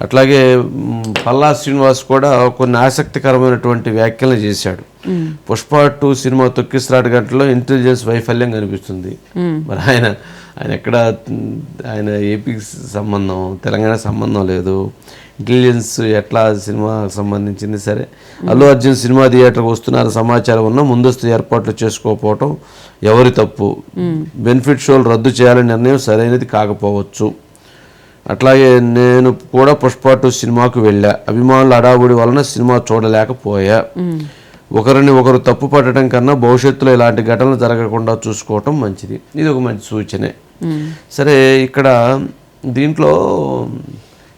అట్లాగే పల్లా శ్రీనివాస్ కూడా కొన్ని ఆసక్తికరమైనటువంటి వ్యాఖ్యలు చేశాడు. పుష్ప టూ సినిమా తొక్కిసలాట గంటలో ఇంటెలిజెన్స్ వైఫల్యం కనిపిస్తుంది. మరి ఆయన ఆయన ఎక్కడ ఆయన ఏపీకి సంబంధం తెలంగాణ సంబంధం లేదు. ఇంటెలిజెన్స్ ఎట్లా సినిమాకి సంబంధించింది సరే. అల్లు అర్జున్ సినిమా థియేటర్కి వస్తున్నారు సమాచారం ఉన్నా ముందస్తు ఏర్పాట్లు చేసుకోకపోవటం ఎవరి తప్పు? బెనిఫిట్ షోలు రద్దు చేయాలనే నిర్ణయం సరైనది కాకపోవచ్చు. అట్లాగే నేను కూడా పుష్ప టూ సినిమాకు వెళ్ళా. అభిమానుల అడావుడి వలన సినిమా చూడలేకపోయా. ఒకరిని ఒకరు తప్పు పట్టడం కన్నా భవిష్యత్తులో ఇలాంటి ఘటనలు జరగకుండా చూసుకోవటం మంచిది. ఇది ఒక మంచి సూచనే. సరే ఇక్కడ దీంట్లో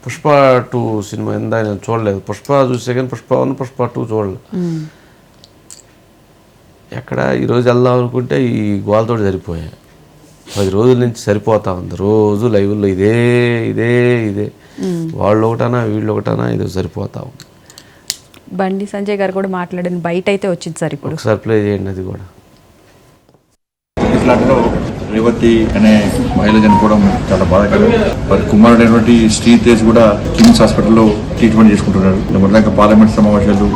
పుష్ప టూ సినిమా ఎందా నేను చూడలేదు. పుష్ప చూసే కానీ పుష్ప వన్ పుష్ప టూ చూడలేదు. ఎక్కడ ఈరోజు వెళ్దాం అనుకుంటే ఈ గోల్తో సరిపోయా. పది రోజుల నుంచి సరిపోతా ఉంది. రోజు లైవ్లో ఇదే ఇదే ఇదే. వాళ్ళు ఒకటనా వీళ్ళు ఒకటనా ఇది సరిపోతా ఉంది. బండి సంజయ్ గారు కూడా మాట్లాడిన బయట అయితే వచ్చింది సార్ ఇప్పుడు. ఒకసారి ప్లే చేయండి అది కూడా. ఇట్లాంటిలో రేవతి అనే మహిళ చనిపోవడం చాలా బాధాకరం. వారి కుమారుడైనటువంటి శ్రీతేజ్ కూడా కిమ్స్ హాస్పిటల్లో ట్రీట్మెంట్ చేసుకుంటున్నాడు మొదలక పార్లమెంట్ సమావేశాలు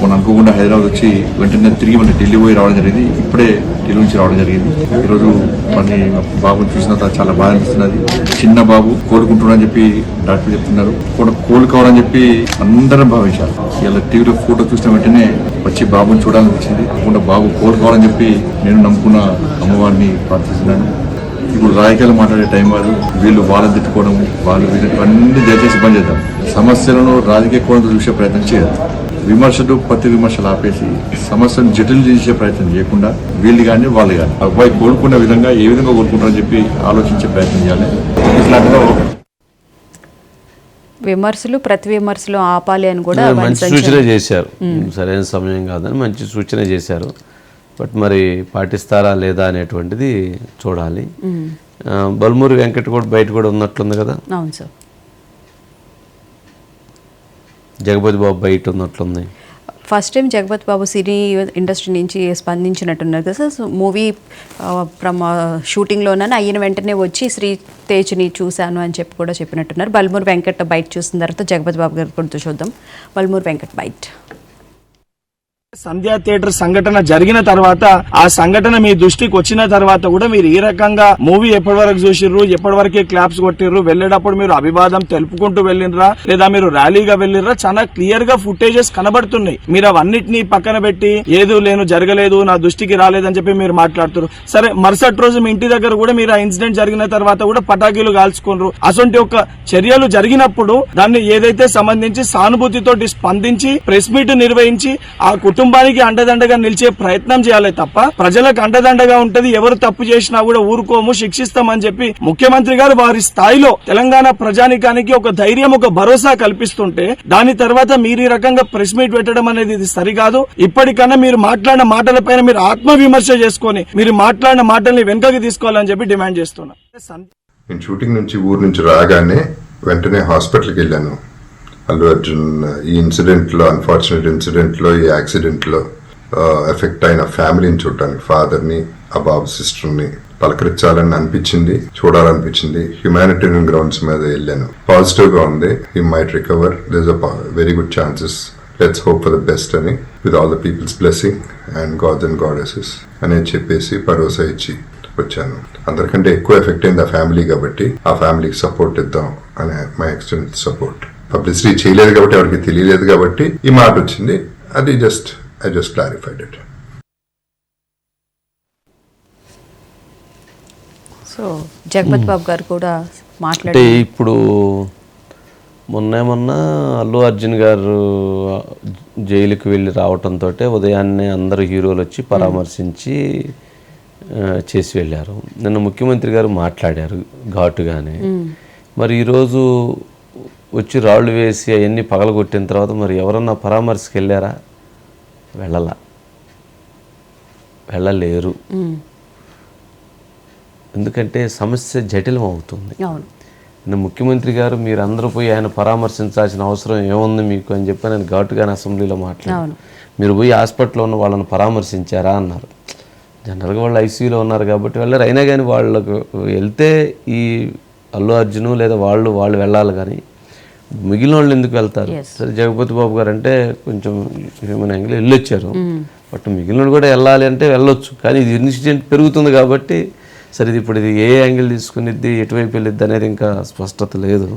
మనం అనుకోకుండా హైదరాబాద్ వచ్చి వెంటనే తిరిగి మళ్ళీ ఢిల్లీ పోయి రావడం జరిగింది. ఇప్పుడే ఢిల్లీ నుంచి రావడం జరిగింది. ఈరోజు మళ్ళీ బాబుని చూసిన తర్వాత చాలా బాధ అనిపిస్తున్నది. చిన్న బాబు కోలుకుంటున్నాడని చెప్పి డాక్టర్ చెప్తున్నారు. కూడా కోలుకోవాలని చెప్పి అందరం భావించారు ఇలా టీవీలో ఫోటో చూసిన వెంటనే వచ్చి బాబుని చూడాలనిపించింది. కాకుండా బాబు కోలుకోవాలని చెప్పి నేను నమ్ముకున్న అమ్మవారిని ప్రార్థిస్తున్నాను. ఇప్పుడు రాజకీయాలు మాట్లాడే టైం కాదు. వీళ్ళు వాళ్ళని తిట్టుకోవడం వాళ్ళు వీళ్ళు అన్ని దయచేసి బంద్ చేద్దాం. సమస్యలను రాజకీయ కోణంతో చూసే ప్రయత్నం చేయదు విమర్శలు ప్రతి విమర్శలు ఆపేసి సమస్యను జటిల్ చేసే ప్రయత్నం చేయకుండా వీళ్ళు కానీ వాళ్ళు కానీ అబ్బాయి కోలుకునే విధంగా ఏ విధంగా కోలుకుంటారని చెప్పి ఆలోచించే ప్రయత్నం చేయాలి. ఇట్లాంటిలో విమర్శలు ప్రతి విమర్శలు ఆపాలి అని కూడా మంచి సూచన చేశారు. సరైన సమయం కాదని మంచి సూచన చేశారు. బట్ మరి పాటిస్తారా లేదా అనేటువంటిది చూడాలి. బల్మూరి వెంకట్ కూడా బయట కూడా ఉన్నట్లుంది కదా. అవును సార్. జగపతి బాబు బయట ఉన్నట్లుంది. First time Jagapath Babu cine industry నుంచి స్పందించినట్టున్నారు కదా సార్. సో మూవీ ఫ్రమ్ షూటింగ్లోనే అయిన వెంటనే వచ్చి శ్రీ తేజ్ని చూశాను అని చెప్పి కూడా చెప్పినట్టున్నారు. బల్మూర్ వెంకట్ బయట చూసిన తర్వాత జగపతి బాబు గారు గుర్తు చూద్దాం. బల్మూర్ వెంకట్ బయట సంధ్యా థియేటర్ సంఘటన జరిగిన తర్వాత ఆ సంఘటన మీ దృష్టికి వచ్చిన తర్వాత కూడా మీరు ఈ రకంగా మూవీ ఎప్పటి వరకు చూసిర్రు ఎప్పటి వరకే క్లాప్స్ కొట్టిర్రు వెళ్ళేటప్పుడు మీరు అభివాదం తెలుపుకుంటూ వెళ్ళినరా లేదా మీరు ర్యాలీగా వెళ్ళినరా చాలా క్లియర్గా ఫుటేజెస్ కనబడుతున్నాయి. మీరు అవన్నిటిని పక్కన పెట్టి ఏదో లేను జరగలేదు నా దృష్టికి రాలేదని చెప్పి మీరు మాట్లాడుతున్నారు సరే మరుసటి రోజు మీ ఇంటి దగ్గర కూడా మీరు ఆ ఇన్సిడెంట్ జరిగిన తర్వాత కూడా పటాకీలు కాల్చుకున్నారు అటువంటి ఒక చర్యలు జరిగినప్పుడు దాన్ని ఏదైతే సంబంధించి సానుభూతితోటి స్పందించి ప్రెస్ మీట్ నిర్వహించి ఆ కుటుంబానికి అండదండగా నిలిచే ప్రయత్నం చేయాలి తప్ప ప్రజలకు అండదండగా ఉంటది ఎవరు తప్పు చేసినా కూడా ఊరుకోము శిక్షిస్తామని చెప్పి ముఖ్యమంత్రి గారు వారి స్థాయిలో తెలంగాణ ప్రజానికానికి ఒక ధైర్యం ఒక భరోసా కల్పిస్తుంటే దాని తర్వాత మీరు ఈ రకంగా ప్రెస్ మీట్ పెట్టడం అనేది ఇది సరికాదు. ఇప్పటికన్నా మీరు మాట్లాడిన మాటలపైన మీరు ఆత్మ విమర్శ చేసుకొని మీరు మాట్లాడిన మాటల్ని వెనుకకి తీసుకోవాలని చెప్పి డిమాండ్ చేస్తున్నా. నేను షూటింగ్ నుంచి ఊరు నుంచి రాగానే వెంటనే హాస్పిటల్కి వెళ్ళాను. అల్లు అర్జున్ ఈ ఇన్సిడెంట్లో అన్ఫార్చునేట్ ఇన్సిడెంట్లో ఈ యాక్సిడెంట్లో ఎఫెక్ట్ అయిన ఫ్యామిలీని చూడటానికి ఫాదర్ని ఆ బాబు సిస్టర్ని పలకరించాలని అనిపించింది చూడాలనిపించింది. హ్యుమానిటేరియన్ గ్రౌండ్స్ మీద వెళ్ళాను. పాజిటివ్గా ఉంది. He might recover this a very good chances let's hope for the best అని with all the peoples blessing and gods and goddesses అని చెప్పేసి భరోసా ఇచ్చి వచ్చాను. అందరికంటే ఎక్కువ ఎఫెక్ట్ అయింది ఆ ఫ్యామిలీ కాబట్టి ఆ ఫ్యామిలీకి సపోర్ట్ ఇద్దాం అనే మై ఎక్స్టెంట్ సపోర్ట్ పబ్లిసిటీ చేయలేదు కాబట్టి ఎవరికి తెలియలేదు కాబట్టి ఈ మాట వచ్చింది. అది just I just clarified it so Jagapath Babu garu కూడా మాట్లాడి ఇప్పుడు మొన్న మొన్న అల్లు అర్జున్ గారు జైలుకి వెళ్ళి రావటంతో ఉదయాన్నే అందరు హీరోలు వచ్చి పరామర్శించి ఆ, చేసి వెళ్ళారు. నిన్న ముఖ్యమంత్రి గారు మాట్లాడారు ఘాటుగానే. మరి ఈరోజు వచ్చి రాళ్ళు వేసి అవన్నీ పగలగొట్టిన తర్వాత మరి ఎవరన్నా పరామర్శకి వెళ్ళారా వెళ్ళలా. వెళ్ళలేరు. ఎందుకంటే సమస్య జటిలం అవుతుంది నిన్న ముఖ్యమంత్రి గారు మీరు అందరూ పోయి ఆయన పరామర్శించాల్సిన అవసరం ఏముంది మీకు అని చెప్పి నేను ఘాటుగానే అసెంబ్లీలో మాట్లాడాను. మీరు పోయి హాస్పిటల్లో ఉన్న వాళ్ళని పరామర్శించారా అన్నారు. జనరల్గా వాళ్ళు ఐసీయూలో ఉన్నారు కాబట్టి వెళ్ళారు. అయినా కానీ వాళ్ళకు వెళ్తే ఈ అల్లు అర్జును లేదా వాళ్ళు వాళ్ళు వెళ్ళాలి కానీ మిగిలిన వాళ్ళు ఎందుకు వెళ్తారు? సరే జగపతి బాబు గారు అంటే కొంచెం హ్యూమన్ యాంగిల్ వెళ్ళొచ్చారు. బట్ మిగిలిన కూడా వెళ్ళాలి అంటే వెళ్ళొచ్చు. కానీ ఇది ఇన్సిడెంట్ పెరుగుతుంది కాబట్టి సరే ఇది ఇప్పుడు ఇది ఏ యాంగిల్ తీసుకునిద్ది ఎటువైపు వెళ్ళిద్ది అనేది ఇంకా స్పష్టత లేదు.